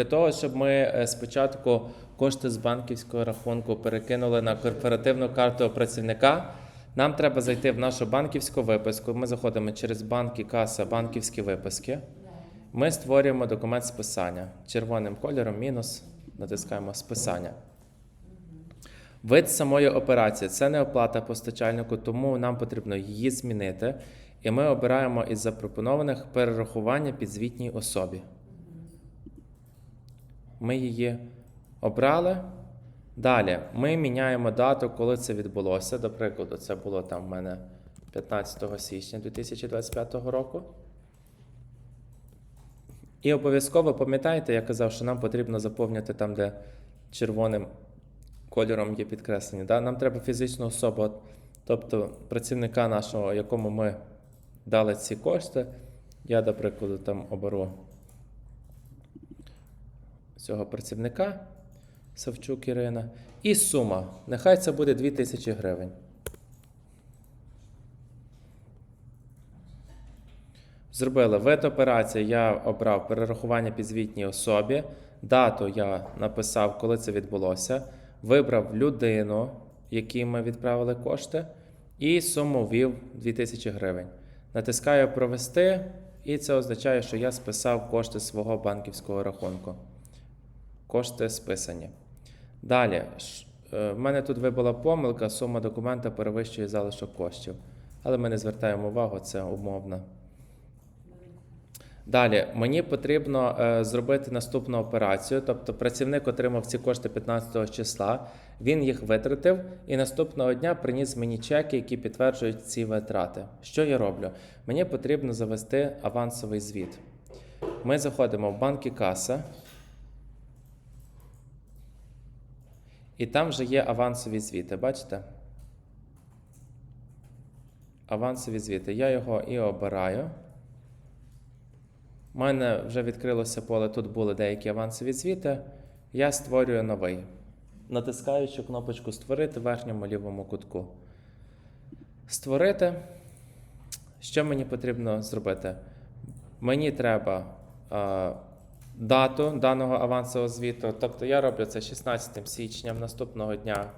Для того, щоб ми е, спочатку кошти з банківського рахунку перекинули на корпоративну карту працівника, нам треба зайти в нашу банківську виписку. Ми заходимо через банки, каса, банківські виписки. Ми створюємо документ списання червоним кольором, мінус, натискаємо списання. Вид самої операції це не оплата постачальнику, тому нам потрібно її змінити. І ми обираємо із запропонованих перерахування підзвітній особі. Ми її обрали. Далі ми міняємо дату, коли це відбулося. До прикладу, це було там в мене 15 січня 2025 року. І обов'язково пам'ятайте, я казав, що нам потрібно заповнити там, де червоним кольором є підкреслення. Да? Нам треба фізичну особу, тобто працівника нашого, якому ми дали ці кошти. Я, до прикладу, там оберу цього працівника Савчук Ірина. І сума. Нехай це буде 2000 гривень. Зробили вид операції, я обрав перерахування підзвітній особі. Дату я написав, коли це відбулося. Вибрав людину, якій ми відправили кошти, і суму ввів 2000 гривень. Натискаю провести, і це означає, що я списав кошти свого банківського рахунку. Кошти списані. Далі, е, в мене тут вибула помилка, сума документа перевищує залишок коштів. Але ми не звертаємо увагу, це умовно. Далі, мені потрібно е, зробити наступну операцію. Тобто працівник отримав ці кошти 15 числа, він їх витратив і наступного дня приніс мені чеки, які підтверджують ці витрати. Що я роблю? Мені потрібно завести авансовий звіт. Ми заходимо в банки каса. І там вже є авансові звіти, бачите? Авансові звіти. Я його і обираю. У мене вже відкрилося поле, тут були деякі авансові звіти. Я створюю новий. Натискаючи кнопочку Створити в верхньому лівому кутку. Створити. Що мені потрібно зробити? Мені треба е, дату даного авансового звіту. Тобто я роблю це 16 січня наступного дня,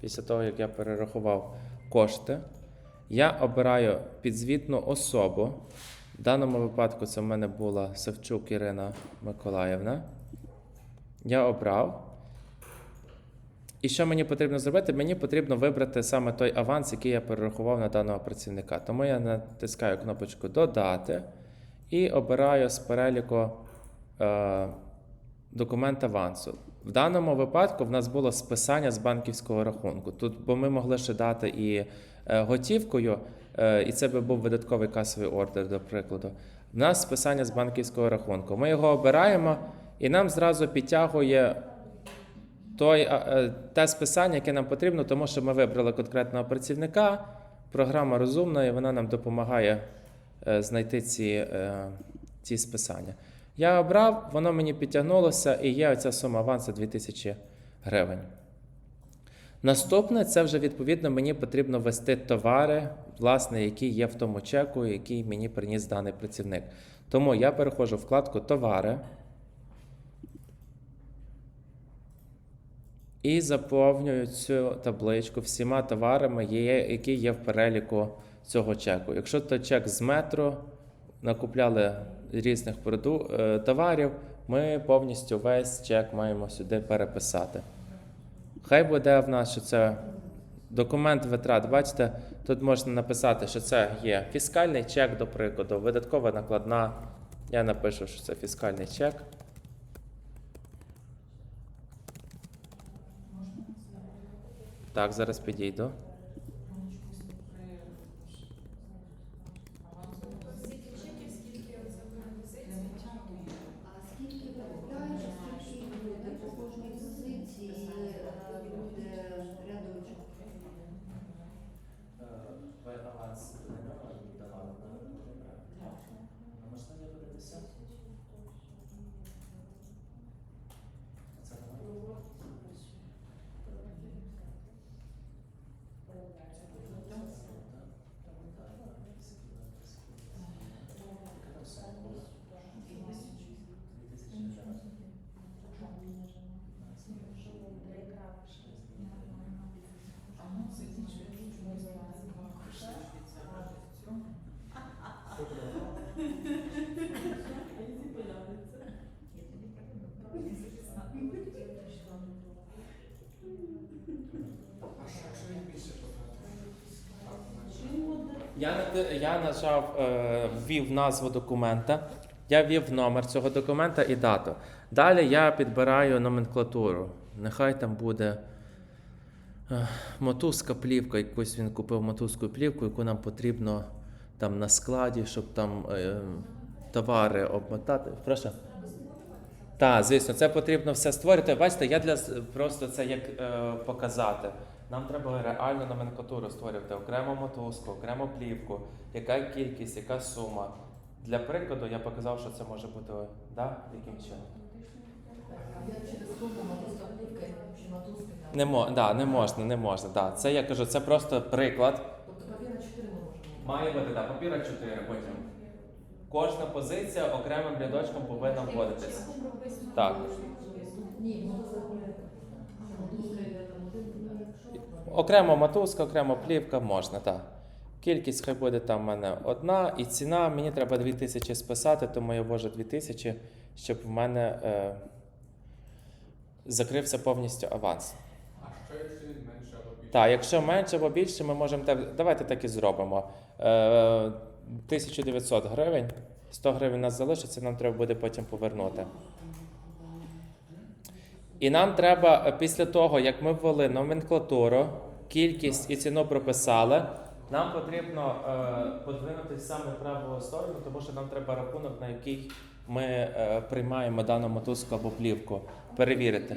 після того, як я перерахував кошти. Я обираю підзвітну особу. В даному випадку це в мене була Савчук Ірина Миколаївна. Я обрав. І що мені потрібно зробити? Мені потрібно вибрати саме той аванс, який я перерахував на даного працівника. Тому я натискаю кнопочку Додати і обираю з переліку документ авансу. В даному випадку в нас було списання з банківського рахунку. Тут, бо ми могли ще дати і е, готівкою, е, і це би був видатковий касовий ордер, до прикладу. В нас списання з банківського рахунку. Ми його обираємо, і нам зразу підтягує той, е, те списання, яке нам потрібно, тому що ми вибрали конкретного працівника. Програма розумна, і вона нам допомагає е, знайти ці, е, ці списання. Я обрав, воно мені підтягнулося, і є оця сума авансу 2000 гривень. Наступне це вже відповідно мені потрібно ввести товари, власне, які є в тому чеку, який мені приніс даний працівник. Тому я переходжу в вкладку Товари і заповнюю цю табличку всіма товарами, які є в переліку цього чеку. Якщо то чек з метро, накупляли різних е, товарів, ми повністю весь чек маємо сюди переписати. Хай буде в нас, що це документ витрат. Бачите, тут можна написати, що це є фіскальний чек, до прикладу, видаткова накладна. Я напишу, що це фіскальний чек. Так, зараз підійду. А скільки виробляєш, скільки буде по кожній позиції е, буде рядочок? Ви аванс давали, А можна не подивитися? Це Я, я нажав, е, ввів назву документа, я ввів номер цього документа і дату. Далі я підбираю номенклатуру. Нехай там буде е, мотузка плівка, якусь він купив мотузку плівку, яку нам потрібно там на складі, щоб там е, товари обмотати. Прошу. Так, звісно, це потрібно все створити. Бачите, я для просто це як е, показати. Нам треба реальну номенклатуру створювати, окрему мотузку, окрему плівку, яка кількість, яка сума. Для прикладу я показав, що це може бути да? яким чином. Я через кому мотузка плівка, чи мотузка там. Не, мо, да, не можна, не можна. Да. Це я кажу, це просто приклад. Тобто папіра 4 ми можемо. Має бути да, папіра 4 потім. Кожна позиція окремим рядочком повинна вводитись. Так. Ні, мотузка плівка. Мотузка йде. Окремо мотузка, окремо плівка можна, так. Кількість хай буде там в мене одна, і ціна мені треба 2000 списати, тому я ввожу 2000, щоб в мене е, закрився повністю аванс. А що якщо він менше або більше? Так, якщо менше або більше, ми можемо. Давайте так і зробимо. Е, 1900 гривень, 100 гривень у нас залишиться, нам треба буде потім повернути. І нам треба е, після того, як ми ввели номенклатуру, кількість і ціну прописали, нам потрібно е, подвинути саме в праву сторону, тому що нам треба рахунок, на який ми е, приймаємо дану мотузку або плівку. Перевірити.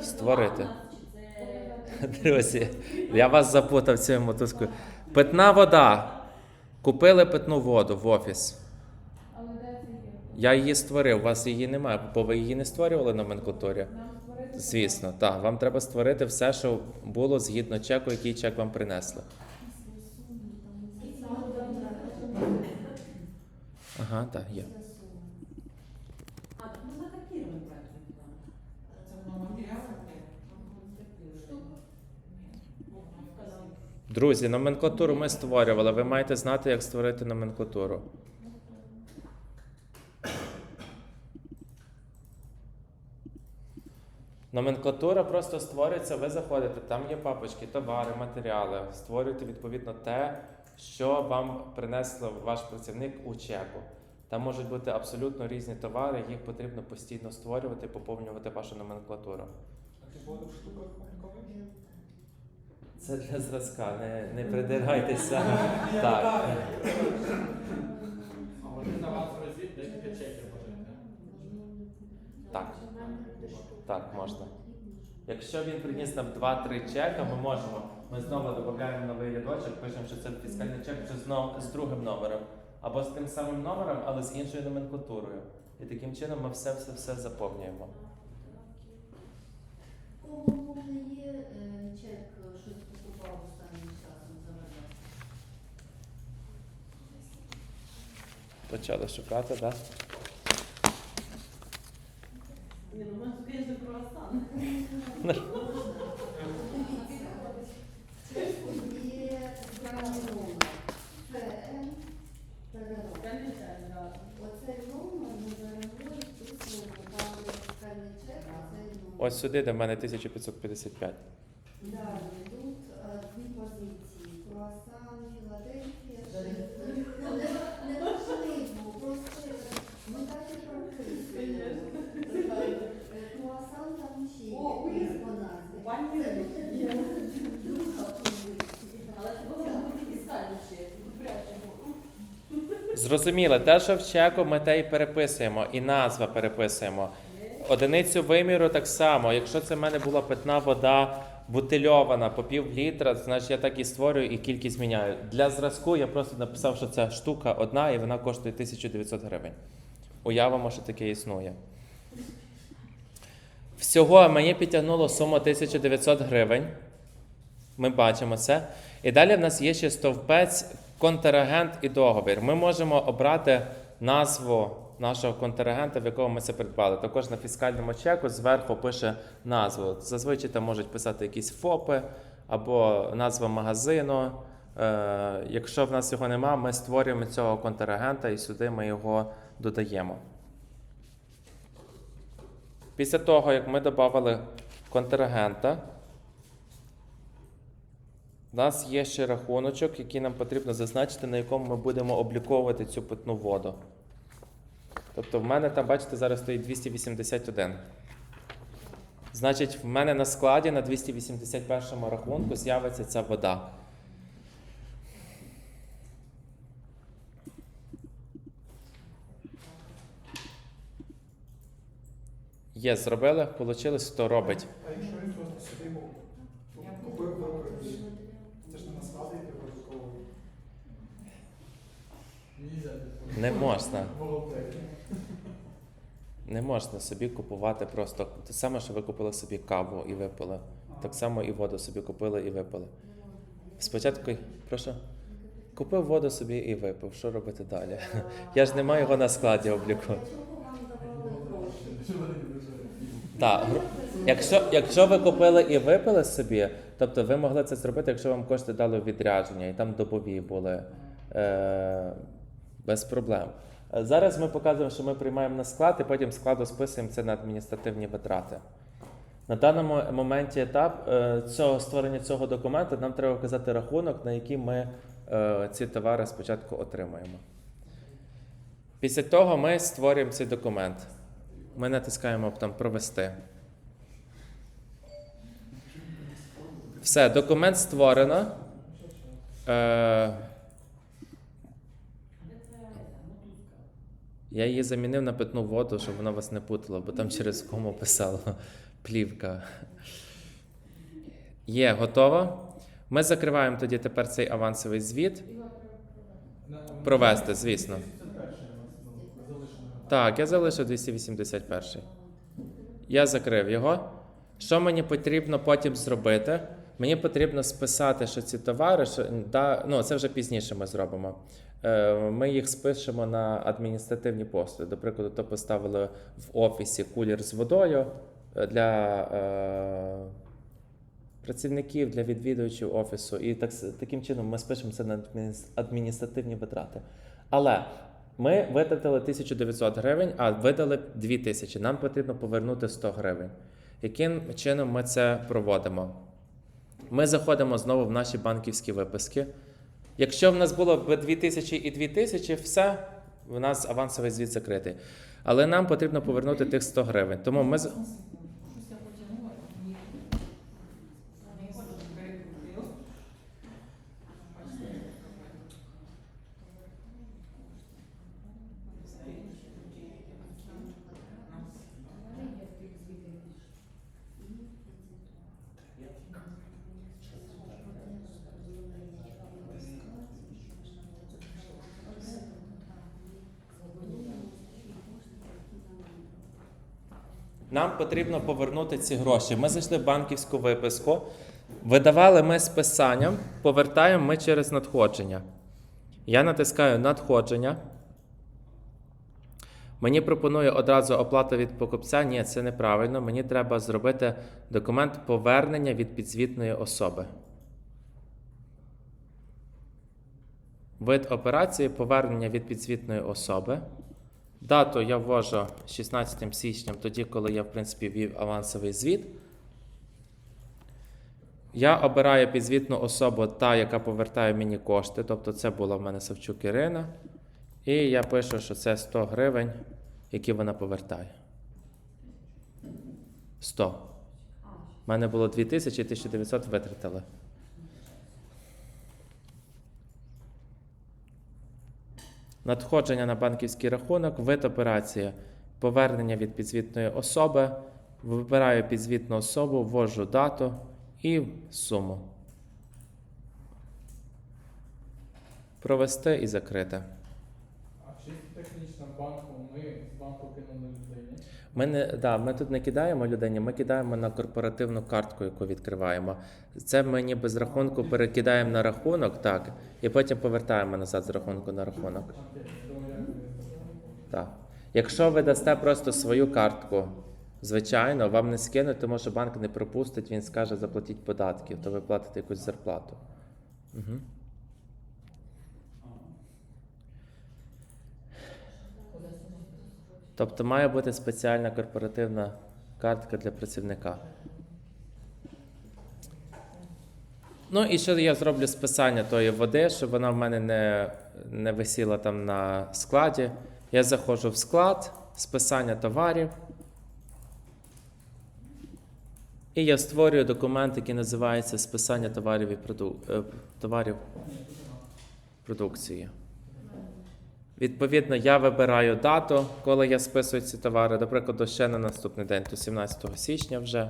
Створити. Друзі, я вас запутав цією мотузкою. Питна вода. Купили питну воду в офіс. Я її створив, у вас її немає, бо ви її не створювали в номенклатурі. Звісно, так. Вам треба створити все, що було згідно чеку, який чек вам принесли. Ага, так, є. Матеріал? Друзі, номенклатуру ми створювали. Ви маєте знати, як створити номенклатуру. Номенклатура просто створюється, ви заходите, там є папочки, товари, матеріали. Створюєте відповідно те, що вам принесло ваш працівник у чеку. Там можуть бути абсолютно різні товари, їх потрібно постійно створювати, поповнювати вашу номенклатуру. А ти було в штуках? Це для зразка, не, не придирайтеся. так. А вони на вас розвід декілька чеків можете. Так. Так, можна. Якщо він приніс нам 2-3 чека, ми можемо. Ми знову додаємо новий рядочок, пишемо, що це фіскальний чек вже знов з другим номером. Або з тим самим номером, але з іншою номенклатурою. І таким чином ми все все все заповнюємо. Кого може є чек, щось покупав останнім часом заважати? Почали шукати, так? Не, ну нас, конечно, круассан. Є справді номер Перероб. Оцей номер ми беремо і вписуємо там де фіскальний оцей номер. Ось сюди до мене 1555. Далі тут е, дві позиції. Круасан, Філадельфія, шифр. Ну, не- Неважливо, просто ми так і прописуємо. Е, Круасан там ще є О, якісь по назві. Пані Це Ірина. буде друга позиція. Але це було бути фіскальні ще. Прячемо. Зрозуміло, те, що в чеку ми те і переписуємо, і назва переписуємо. Одиницю виміру так само. Якщо це в мене була питна вода бутильована по пів літра, значить я так і створюю і кількість міняю. Для зразку я просто написав, що ця штука одна і вона коштує 1900 гривень. Уявимо, що таке існує. Всього мені підтягнуло суму 1900 гривень. Ми бачимо це. І далі в нас є ще стовпець, контрагент і договір. Ми можемо обрати назву нашого контрагента, в якого ми це придбали. Також на фіскальному чеку зверху пише назву. Зазвичай там можуть писати якісь ФОПи або назва магазину. Е, якщо в нас його нема, ми створюємо цього контрагента і сюди ми його додаємо. Після того, як ми додали контрагента, У нас є ще рахуночок, який нам потрібно зазначити, на якому ми будемо обліковувати цю питну воду. Тобто в мене там, бачите, зараз стоїть 281. Значить, в мене на складі на 281 рахунку з'явиться ця вода. Є, зробили, вийшло, хто робить. А якщо він просто собі ну, купив випадки, це ж не насправді обов'язково Нельзя це Не можна. Не можна собі купувати просто те саме, що ви купили собі каву і випили. Так само і воду собі купили і випили. Спочатку, прошу, купив воду собі і випив. Що робити далі? Я ж не маю його на складі обліку. Так, якщо, якщо ви купили і випили собі, тобто ви могли це зробити, якщо вам кошти дали відрядження, і там добові були е, без проблем. Е, Зараз ми показуємо, що ми приймаємо на склад, і потім складу списуємо це на адміністративні витрати. На даному моменті етап е, цього створення цього документу нам треба вказати рахунок, на який ми е, ці товари спочатку отримаємо. Після того ми створюємо цей документ. Ми натискаємо там провести. Все, документ створено. Я її замінив на питну воду, щоб вона вас не путала, бо там через кому писало плівка. Є, готово. Ми закриваємо тоді тепер цей авансовий звіт. Провести, звісно. Так, я залишив 281. Я закрив його. Що мені потрібно потім зробити? Мені потрібно списати, що ці товари, що, да, ну це вже пізніше ми зробимо. Е, ми їх спишемо на адміністративні послуги. До прикладу, то поставили в офісі кулір з водою е, для е, працівників, для відвідувачів офісу. І так, таким чином ми спишемо це на адміністративні витрати. Але ми витратили 1900 гривень, а видали 2000. Нам потрібно повернути 100 гривень. Яким чином ми це проводимо? Ми заходимо знову в наші банківські виписки. Якщо в нас було б 2000 і 2000, все, в нас авансовий звіт закритий. Але нам потрібно повернути тих 100 гривень. Тому ми. Нам потрібно повернути ці гроші. Ми зайшли в банківську виписку, видавали ми списанням, повертаємо ми через надходження. Я натискаю надходження. Мені пропонує одразу оплата від покупця. Ні, це неправильно. Мені треба зробити документ повернення від підзвітної особи. Вид операції повернення від підзвітної особи. Дату я ввожу 16 січня, тоді, коли я, в принципі, ввів авансовий звіт. Я обираю підзвітну особу, та, яка повертає мені кошти. Тобто це була в мене Савчук Ірина. І я пишу, що це 100 гривень, які вона повертає. 100. У мене було 2000 і 1900 витратили. Надходження на банківський рахунок, вид операції, повернення від підзвітної особи. Вибираю підзвітну особу, ввожу дату і суму. Провести і закрити. А чи технічно банку ми з банку кинули людині. Ми, не, да, ми тут не кидаємо людині, ми кидаємо на корпоративну картку, яку відкриваємо. Це ми ніби з рахунку перекидаємо на рахунок, так, і потім повертаємо назад з рахунку на рахунок. Так. Якщо ви дасте просто свою картку, звичайно, вам не скинуть, тому що банк не пропустить, він скаже заплатіть податки, то ви платите якусь зарплату. Угу. Тобто має бути спеціальна корпоративна картка для працівника. Ну і ще я зроблю списання тої води, щоб вона в мене не, не висіла там на складі. Я заходжу в склад, списання товарів. І я створюю документ, який називається списання товарів і проду... е, товарів продукції. Відповідно, я вибираю дату, коли я списую ці товари, до прикладу, ще на наступний день, то 17 січня вже.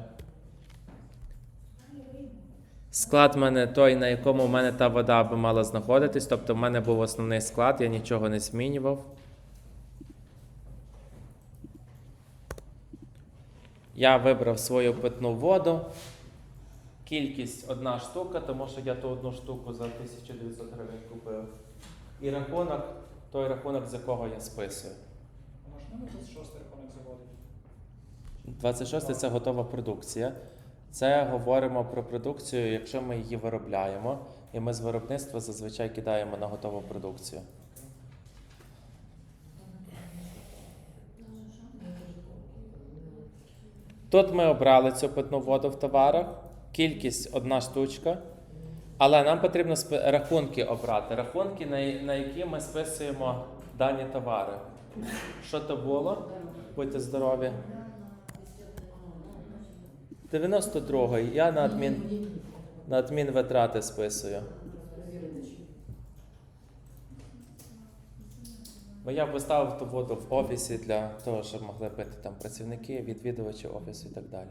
Склад в мене той, на якому в мене та вода би мала знаходитись. Тобто в мене був основний склад, я нічого не змінював. Я вибрав свою питну воду. Кількість одна штука, тому що я ту одну штуку за 1900 гривень купив. І рахунок, той рахунок, з якого я списую. Воно ж 26 рахунок заводить. 26 це готова продукція. Це говоримо про продукцію, якщо ми її виробляємо, і ми з виробництва зазвичай кидаємо на готову продукцію. Тут ми обрали цю питну воду в товарах, кількість одна штучка. Але нам потрібно рахунки обрати. Рахунки, на, які ми списуємо дані товари. Що то було? Будьте здорові. 92-й. Я на адмін, на адмін витрати списую. Бо я поставив ту воду в офісі для того, щоб могли пити там працівники, відвідувачі офісу і так далі.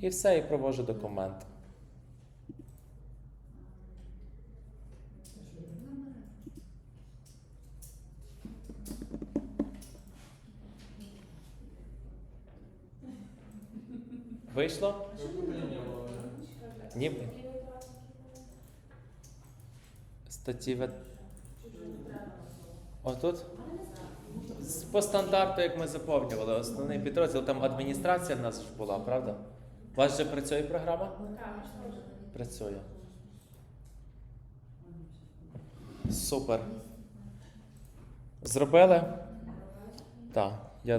І все, і провожу документ. Вийшло? Ніби. Статті. Отут? По стандарту, як ми заповнювали, основний підрозділ, там адміністрація в нас ж була, правда? У вас же працює програма? Працює. Супер. Зробили? Так.